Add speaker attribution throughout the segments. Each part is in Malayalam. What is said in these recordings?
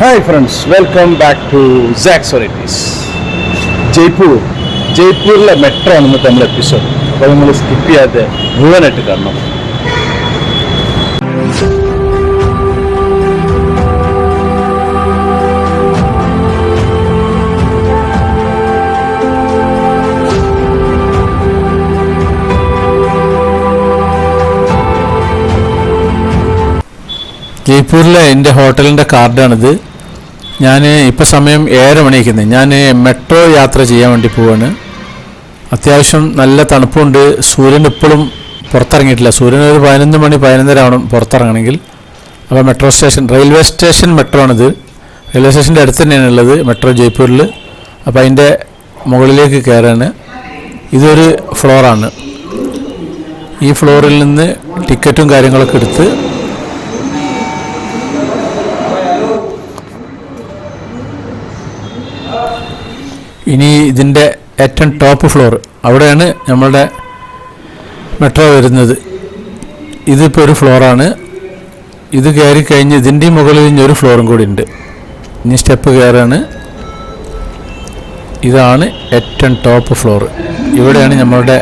Speaker 1: Hi friends welcome back to Sax Varieties Jaipur. ജയ്പൂരിലെ metro ആണ് ഇന്നത്തെ നമ്മുടെ എപ്പിസോഡ് അപ്പോൾ നിങ്ങൾ സ്കിപ്പ് ചെയ്യാതെ മുഴുവനായിട്ട് കാണണം.
Speaker 2: ജയ്പൂരിലെ എന്റെ ഹോട്ടലിന്റെ കാർഡാണിത്. ഞാൻ ഇപ്പോൾ സമയം ഏഴര മണിക്കുന്നത് ഞാൻ മെട്രോ യാത്ര ചെയ്യാൻ വേണ്ടി പോവാണ്. അത്യാവശ്യം നല്ല തണുപ്പുണ്ട്. സൂര്യൻ ഇപ്പോഴും പുറത്തിറങ്ങിയിട്ടില്ല. സൂര്യൻ ഒരു പതിനൊന്ന് മണി പതിനൊന്നര ആവണം പുറത്തിറങ്ങണമെങ്കിൽ. അപ്പോൾ metro station railway station metro ആണിത്. റെയിൽവേ സ്റ്റേഷന്റെ അടുത്ത് തന്നെയാണ് ഉള്ളത് മെട്രോ ജയ്പൂരിൽ അപ്പോൾ അതിന്റെ മുകളിലേക്ക് കയറാണ്. ഇതൊരു ഫ്ലോറാണ്. ഈ ഫ്ലോറിൽ നിന്ന് ടിക്കറ്റും കാര്യങ്ങളൊക്കെ എടുത്ത് ഇനി ഇതിന്റെ ഏറ്റവും ടോപ്പ് ഫ്ലോർ അവിടെയാണ് നമ്മളുടെ മെട്രോ വരുന്നത്. ഇതിപ്പോൾ ഒരു ഫ്ലോറാണ് ഇത് കയറി കഴിഞ്ഞ് ഇതിന്റെ മുകളിൽ ഇനി ഒരു ഫ്ലോറും കൂടി ഉണ്ട്. ഇനി സ്റ്റെപ്പ് കയറാണ്. ഇതാണ് ഏറ്റവും ടോപ്പ് ഫ്ലോർ ഇവിടെയാണ് നമ്മളുടെ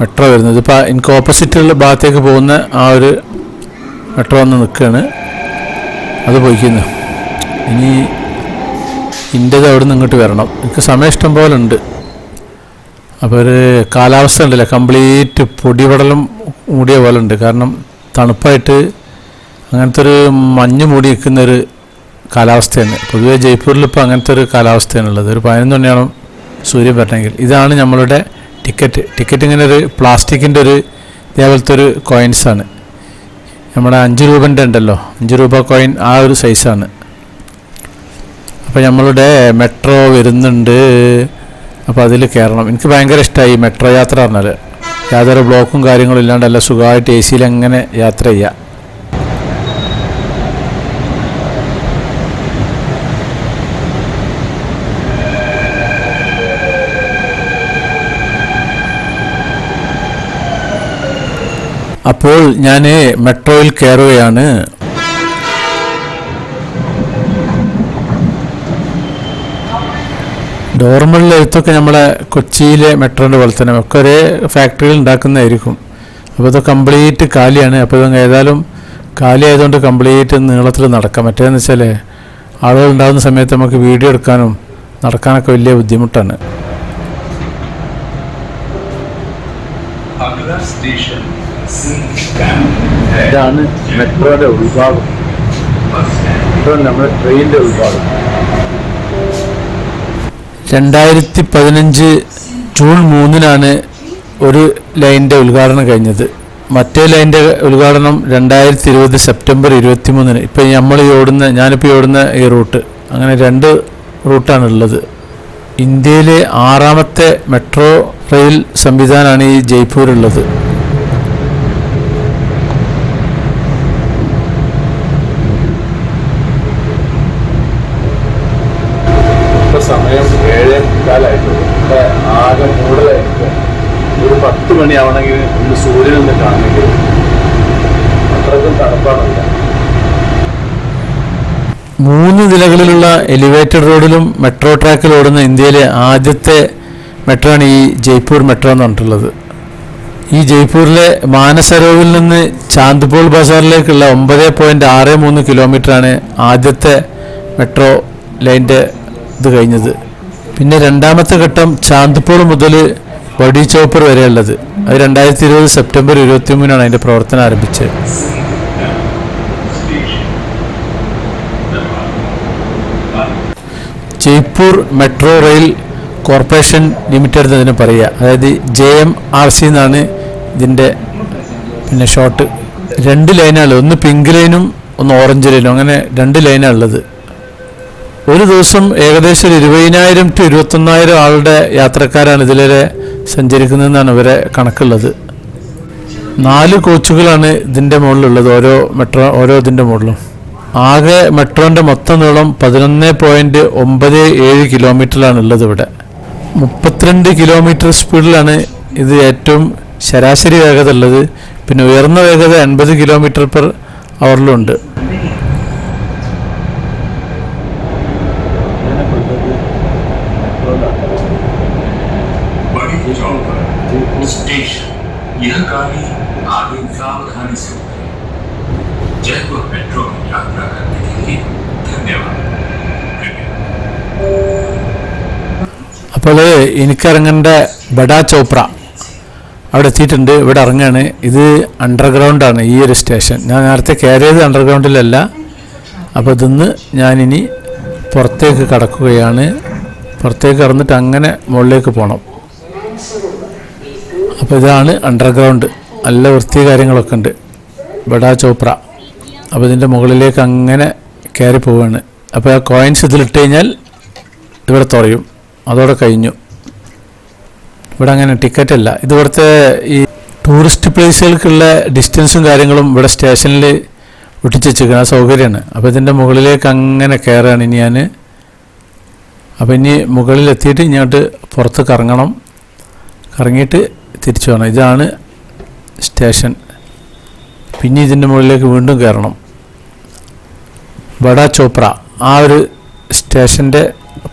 Speaker 2: മെട്രോ വരുന്നത്. ഇപ്പോൾ എനിക്ക് ഓപ്പോസിറ്റുള്ള ഭാഗത്തേക്ക് പോകുന്ന ആ ഒരു മെട്രോ ഒന്ന് നിൽക്കുകയാണ്. അത് പോയിക്കുന്നു. ഇനി ഇന്റെത് അവിടെ നിന്ന് ഇങ്ങോട്ട് വരണം. എനിക്ക് സമയം ഇഷ്ടം പോലെ ഉണ്ട്. അപ്പോൾ ഒരു കാലാവസ്ഥ ഉണ്ടല്ലോ. കംപ്ലീറ്റ് പൊടിപടലം മൂടിയ പോലെ ഉണ്ട്. കാരണം തണുപ്പായിട്ട് അങ്ങനത്തെ ഒരു മഞ്ഞ് മൂടി നിൽക്കുന്നൊരു കാലാവസ്ഥയാണ്. പൊതുവേ ജയ്പൂരിൽ ഇപ്പോൾ അങ്ങനത്തെ ഒരു കാലാവസ്ഥയാണുള്ളത് ഒരു പതിനൊന്ന് മണിയാണ് സൂര്യൻ വരണമെങ്കിൽ. ഇതാണ് നമ്മളുടെ ടിക്കറ്റ്. ടിക്കറ്റ് ഇങ്ങനെ ഒരു പ്ലാസ്റ്റിക്കിന്റെ ഒരു ഇതേപോലത്തെ ഒരു കോയിൻസാണ് നമ്മുടെ അഞ്ച് രൂപന്റെ ഉണ്ടല്ലോ. അഞ്ച് രൂപ കോയിൻ ആ ഒരു സൈസാണ് അപ്പോൾ നമ്മളുടെ മെട്രോ വരുന്നുണ്ട്. അപ്പോൾ അതിൽ കയറണം എനിക്ക് ഭയങ്കര ഇഷ്ടമായി മെട്രോ യാത്ര പറഞ്ഞാൽ യാതൊരു ബ്ലോക്കും കാര്യങ്ങളും ഇല്ലാണ്ട് അല്ല സുഖമായിട്ട് എ സിയിൽ എങ്ങനെ യാത്ര ചെയ്യാം. അപ്പോൾ ഞാൻ മെട്രോയിൽ കയറുകയാണ് നോർമൽ എഴുത്തൊക്കെ നമ്മളെ കൊച്ചിയിലെ മെട്രോന്റെ പോലെ തന്നെ ഒക്കെ ഒരേ ഫാക്ടറിയിൽ ഉണ്ടാക്കുന്നതായിരിക്കും. അപ്പോൾ ഇത് കംപ്ലീറ്റ് കാലിയാണ്. അപ്പോൾ ഇത് ഏതായാലും കാലിയായതുകൊണ്ട് കംപ്ലീറ്റ് നീളത്തിൽ നടക്കാം. മറ്റേന്ന് വെച്ചാൽ ആളുകൾ ഉണ്ടാകുന്ന സമയത്ത് നമുക്ക് വീഡിയോ എടുക്കാനും നടക്കാനൊക്കെ വലിയ ബുദ്ധിമുട്ടാണ്.
Speaker 1: ഇതാണ് മെട്രോയുടെ ഉൾഭാഗം. മെട്രോ നമ്മുടെ ട്രെയിനിന്റെ ഉൾഭാഗം.
Speaker 2: രണ്ടായിരത്തി പതിനഞ്ച് ജൂൺ മൂന്നിനാണ് ഒരു ലൈനിന്റെ ഉദ്ഘാടനം കഴിഞ്ഞത്. മറ്റേ ലൈനിന്റെ ഉദ്ഘാടനം രണ്ടായിരത്തി ഇരുപത് സെപ്റ്റംബർ ഇരുപത്തി മൂന്നിന് ഇപ്പം നമ്മൾ ഈ ഓടുന്ന ഞാനിപ്പോൾ ഓടുന്ന ഈ റൂട്ട്. അങ്ങനെ രണ്ട് റൂട്ടാണ് ഉള്ളത് ഇന്ത്യയിലെ ആറാമത്തെ മെട്രോ റെയിൽ സംവിധാനമാണ് ഈ ജയ്പൂരുള്ളത്
Speaker 1: ഇപ്പോൾ സമയം ഇവിടെ ആകെ മൂടലായിരിക്കും ഒരു പത്ത് മണിയാവണമെങ്കിൽ ഒന്ന് സൂര്യനൊന്ന് കാണണമെങ്കിൽ അത്രക്കും തണുപ്പാണല്ല.
Speaker 2: മൂന്ന് നിലകളിലുള്ള എലിവേറ്റഡ് റോഡിലും മെട്രോ ട്രാക്കിൽ ഓടുന്ന ഇന്ത്യയിലെ ആദ്യത്തെ മെട്രോ ആണ് ഈ ജയ്പൂർ മെട്രോ എന്ന് പറഞ്ഞിട്ടുള്ളത്. ഈ ജയ്പൂരിലെ മാനസരോവിൽ നിന്ന് ചാന്ദ്പോൾ ബസാറിലേക്കുള്ള ഒമ്പത് പോയിന്റ് ആറ് മൂന്ന് കിലോമീറ്ററാണ് ആദ്യത്തെ മെട്രോ ലൈന്റെ ഇത് കഴിഞ്ഞത്. പിന്നെ രണ്ടാമത്തെ ഘട്ടം ചാന്ദ്പൂർ മുതൽ വടി ചോപ്പർ വരെയുള്ളത്. അത് രണ്ടായിരത്തി ഇരുപത് സെപ്റ്റംബർ ഇരുപത്തി മൂന്നിനാണ് അതിന്റെ പ്രവർത്തനം ആരംഭിച്ചത്. Jaipur metro rail corporation limited എന്നതിന് പറയുക. അതായത് ജെ എം ആർ സി എന്നാണ് ഇതിന്റെ പിന്നെ ഷോർട്ട് രണ്ട് ലൈനാണ് ഒന്ന് പിങ്ക് ലൈനും ഒന്ന് ഓറഞ്ച് ലൈനും. അങ്ങനെ രണ്ട് ലൈനാണ് ഉള്ളത്. ഒരു ദിവസം ഏകദേശം ഒരു ഇരുപതിനായിരം ടു ഇരുപത്തൊന്നായിരം ആളുടെ യാത്രക്കാരാണ് ഇതിലെ സഞ്ചരിക്കുന്നതെന്നാണ് ഇവരെ കണക്കുള്ളത്. നാല് കോച്ചുകളാണ് ഇതിന്റെ മുകളിലുള്ളത് ഓരോ മെട്രോ ഓരോ ഇതിന്റെ മുകളിലും. ആകെ മെട്രോന്റെ മൊത്തം നീളം പതിനൊന്ന് പോയിന്റ് ഒമ്പത് ഏഴ് കിലോമീറ്ററിലാണ് ഉള്ളത് ഇവിടെ. മുപ്പത്തിരണ്ട് കിലോമീറ്റർ സ്പീഡിലാണ് ഇത് ഏറ്റവും ശരാശരി വേഗത ഉള്ളത് പിന്നെ ഉയർന്ന വേഗത എൺപത് കിലോമീറ്റർ പെർ അവറിലുണ്ട് അപ്പോൾ എനിക്കിറങ്ങേണ്ട ബഡാ ചോപ്ര അവിടെ എത്തിയിട്ടുണ്ട്. ഇവിടെ ഇറങ്ങുകയാണ് ഇത് അണ്ടർഗ്രൗണ്ടാണ് ഈ ഒരു സ്റ്റേഷൻ ഞാൻ നേരത്തെ കയറിയത് അണ്ടർഗ്രൗണ്ടിലല്ല അപ്പോൾ ഇതിന്ന് ഞാനിനി പുറത്തേക്ക് കടക്കുകയാണ്. പുറത്തേക്ക് ഇറന്നിട്ട് അങ്ങനെ മുകളിലേക്ക് പോകണം അപ്പോൾ ഇതാണ് അണ്ടർഗ്രൗണ്ട് നല്ല വൃത്തി കാര്യങ്ങളൊക്കെ ഉണ്ട്. ബഡാ ചോപ്ര. അപ്പോൾ ഇതിന്റെ മുകളിലേക്ക് അങ്ങനെ കയറി പോവുകയാണ്. അപ്പോൾ ആ കോയിൻസ് ഇതിലിട്ട് കഴിഞ്ഞാൽ ഇവിടെ തുറയും. അതോടെ കഴിഞ്ഞു. ഇവിടെ അങ്ങനെ ടിക്കറ്റ് അല്ല ഇത് ഈ ടൂറിസ്റ്റ് പ്ലേസുകൾക്കുള്ള ഡിസ്റ്റൻസും കാര്യങ്ങളും ഇവിടെ സ്റ്റേഷനിൽ ഒട്ടിച്ചുവെച്ചിരിക്കുന്ന സൗകര്യമാണ്. അപ്പോൾ ഇതിന്റെ മുകളിലേക്ക് അങ്ങനെ കയറുകയാണ് ഇനി ഞാൻ അപ്പോൾ ഇനി മുകളിലെത്തിയിട്ട് ഇങ്ങോട്ട് പുറത്ത് കറങ്ങണം. കറങ്ങിയിട്ട് തിരിച്ചു പോകണം ഇതാണ് സ്റ്റേഷൻ പിന്നെ ഇതിന്റെ മുകളിലേക്ക് വീണ്ടും കയറണം ബഡ ചോപ്ര. ആ ഒരു സ്റ്റേഷന്റെ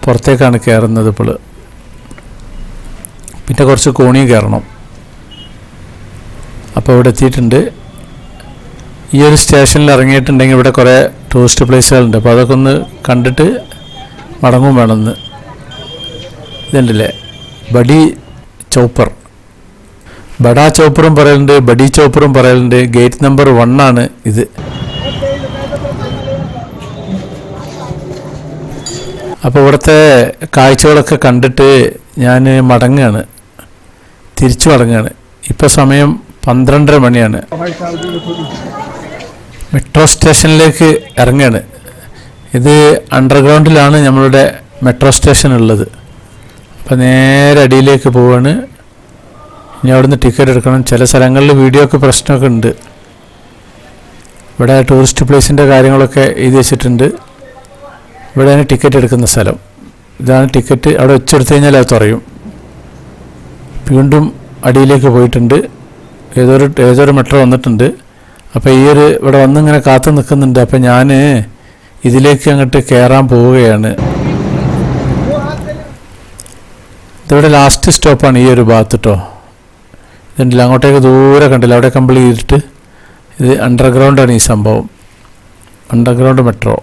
Speaker 2: പുറത്തേക്കാണ് കയറുന്നത് ഇപ്പോൾ പിന്നെ കുറച്ച് കോണിയും കയറണം. അപ്പോൾ ഇവിടെ എത്തിയിട്ടുണ്ട്. ഈ ഒരു സ്റ്റേഷനിൽ ഇറങ്ങിയിട്ടുണ്ടെങ്കിൽ ഇവിടെ കുറേ ടൂറിസ്റ്റ് പ്ലേസുകളുണ്ട് അപ്പോൾ അതൊക്കെ ഒന്ന് കണ്ടിട്ട് മടങ്ങും വേണമെന്ന്. ഇതുണ്ടല്ലേ? Buddy chopper. ബഡാ ചോപ്പറും പറയലുണ്ട് ബഡി ചോപ്പറും പറയലുണ്ട്. ഗേറ്റ് നമ്പർ വണ്ണാണ് ഇത്. അപ്പോൾ ഇവിടുത്തെ കാഴ്ചകളൊക്കെ കണ്ടിട്ട് ഞാൻ മടങ്ങുകയാണ് തിരിച്ചു മടങ്ങുകയാണ് ഇപ്പോൾ സമയം പന്ത്രണ്ടര മണിയാണ്. മെട്രോ സ്റ്റേഷനിലേക്ക് ഇറങ്ങുകയാണ് ഇത് അണ്ടർഗ്രൗണ്ടിലാണ് നമ്മളുടെ മെട്രോ സ്റ്റേഷൻ ഉള്ളത്. അപ്പോൾ നേരെ അടിയിലേക്ക് പോവാണ്. ഇനി അവിടുന്ന് ടിക്കറ്റ് എടുക്കണം. ചില സ്ഥലങ്ങളിൽ വീഡിയോ ഒക്കെ പ്രശ്നമൊക്കെ ഉണ്ട്. ഇവിടെ ടൂറിസ്റ്റ് പ്ലേസിന്റെ കാര്യങ്ങളൊക്കെ എഴുതി വെച്ചിട്ടുണ്ട്. ഇവിടെയാണ് ടിക്കറ്റ് എടുക്കുന്ന സ്ഥലം. ഇതാണ് ടിക്കറ്റ് അവിടെ വെച്ചെടുത്തു കഴിഞ്ഞാൽ അത് തുറയും. വീണ്ടും അടിയിലേക്ക് പോയിട്ടുണ്ട്. ഏതൊരു ഏതൊരു മെട്രോ വന്നിട്ടുണ്ട്. അപ്പോൾ ഈ ഒരു ഇവിടെ വന്നിങ്ങനെ കാത്തു നിൽക്കുന്നുണ്ട്. അപ്പോൾ ഞാൻ ഇതിലേക്ക് അങ്ങോട്ട് കയറാൻ പോവുകയാണ്. ഇതിവിടെ ലാസ്റ്റ് സ്റ്റോപ്പാണ് ഈ ഒരു ഭാഗത്ത് കേട്ടോ ഇതുണ്ടല്ലോ അങ്ങോട്ടേക്ക് ദൂരെ കണ്ടില്ല? അവിടെ കംപ്ലീറ്റ് ചെയ്തിട്ട് ഇത് അണ്ടർഗ്രൗണ്ടാണ് ഈ സംഭവം. അണ്ടർഗ്രൗണ്ട് മെട്രോ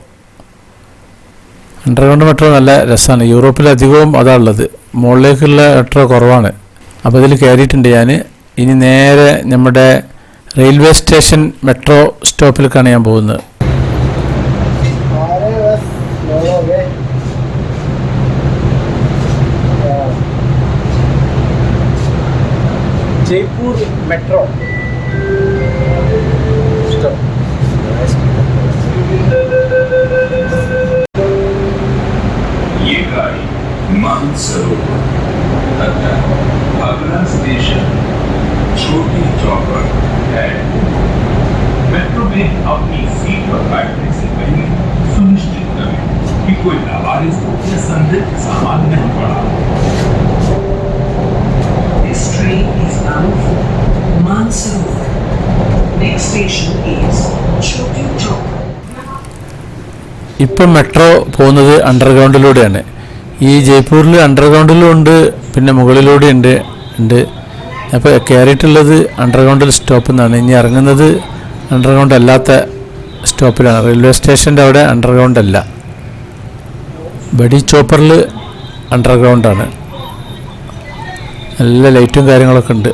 Speaker 2: അണ്ടർഗ്രൗണ്ട് മെട്രോ നല്ല രസമാണ് യൂറോപ്പിൽ അധികവും അതാണുള്ളത് മുകളിലേക്കുള്ള മെട്രോ കുറവാണ്. അപ്പോൾ ഇതിൽ കയറിയിട്ടുണ്ട് ഞാൻ ഇനി നേരെ നമ്മുടെ റെയിൽവേ സ്റ്റേഷൻ മെട്രോ സ്റ്റോപ്പിലേക്കാണ് ഞാൻ പോകുന്നത്.
Speaker 3: Jaipur metro stop Jaipur metro
Speaker 4: ये गाड़ी मानसरोवर तथा अगला स्टेशन छोटी चौपड़ है मेट्रो में अपनी सीट पर बैठने से पहले सुनिश्चित करें कि कोई लावारिस या संदिग्ध सामान नहीं पड़ा
Speaker 5: This train is bound for Mansarovar. Next station is Choti Chowk.
Speaker 2: ഇപ്പം മെട്രോ പോകുന്നത് അണ്ടർഗ്രൗണ്ടിലൂടെയാണ് ഈ ജയ്പൂരിൽ അണ്ടർഗ്രൗണ്ടിലും ഉണ്ട് പിന്നെ മുകളിലൂടെ ഉണ്ട് ഉണ്ട്. അപ്പോൾ കയറിയിട്ടുള്ളത് അണ്ടർഗ്രൗണ്ടിൽ സ്റ്റോപ്പിൽ നിന്നാണ് ഇനി ഇറങ്ങുന്നത് അണ്ടർഗ്രൗണ്ട് അല്ലാത്ത സ്റ്റോപ്പിലാണ് റെയിൽവേ സ്റ്റേഷന്റെ അവിടെ അണ്ടർഗ്രൗണ്ട് അല്ല. ബഡി ചോപ്പറിൽ അണ്ടർഗ്രൗണ്ടാണ് നല്ല ലൈറ്റും കാര്യങ്ങളൊക്കെ ഉണ്ട്.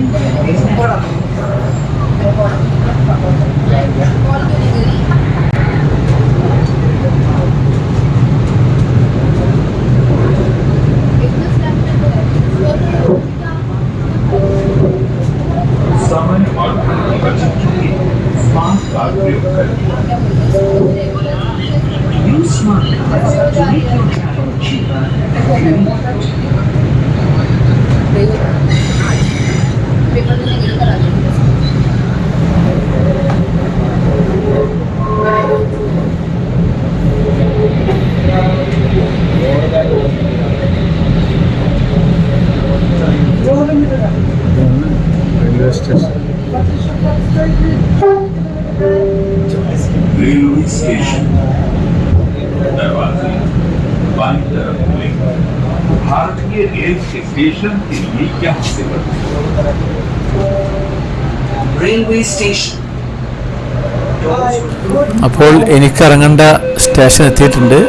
Speaker 5: Thank you.
Speaker 2: Railway station
Speaker 4: railway station दरवाजे बाई तरफ खुले भारतीय रेल के स्टेशन के लिए यहाँ से बढ़ते
Speaker 5: Railway station.
Speaker 2: അപ്പോൾ എനിക്ക് ഇറങ്ങേണ്ട സ്റ്റേഷൻ എത്തിയിട്ടുണ്ട്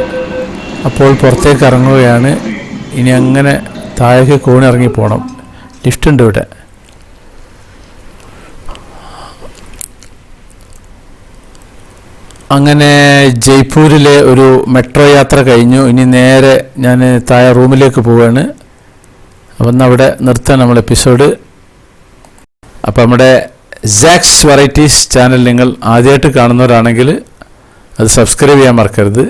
Speaker 2: അപ്പോൾ പുറത്തേക്ക് ഇറങ്ങുകയാണ് ഇനി അങ്ങനെ താഴേക്ക് കോണിറങ്ങി പോകണം ലിഫ്റ്റ് ഉണ്ട് ഇവിടെ അങ്ങനെ ജയ്പൂരിലെ ഒരു മെട്രോ യാത്ര കഴിഞ്ഞു. ഇനി നേരെ ഞാൻ താഴെ റൂമിലേക്ക് പോവുകയാണ് അപ്പം അവിടെ നിർത്താൻ നമ്മൾ എപ്പിസോഡ്. അപ്പം നമ്മുടെ സാക്സ് വെറൈറ്റീസ് ചാനൽ നിങ്ങൾ ആദ്യമായിട്ട് കാണുന്നവരാണെങ്കിൽ അത് സബ്സ്ക്രൈബ് ചെയ്യാൻ മറക്കരുത്.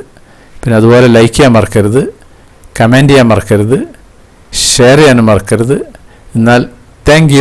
Speaker 2: പിന്നെ അതുപോലെ ലൈക്ക് ചെയ്യാൻ മറക്കരുത്. കമന്റ് ചെയ്യാൻ മറക്കരുത്. ഷെയർ ചെയ്യാനും മറക്കരുത്. എന്നാൽ താങ്ക്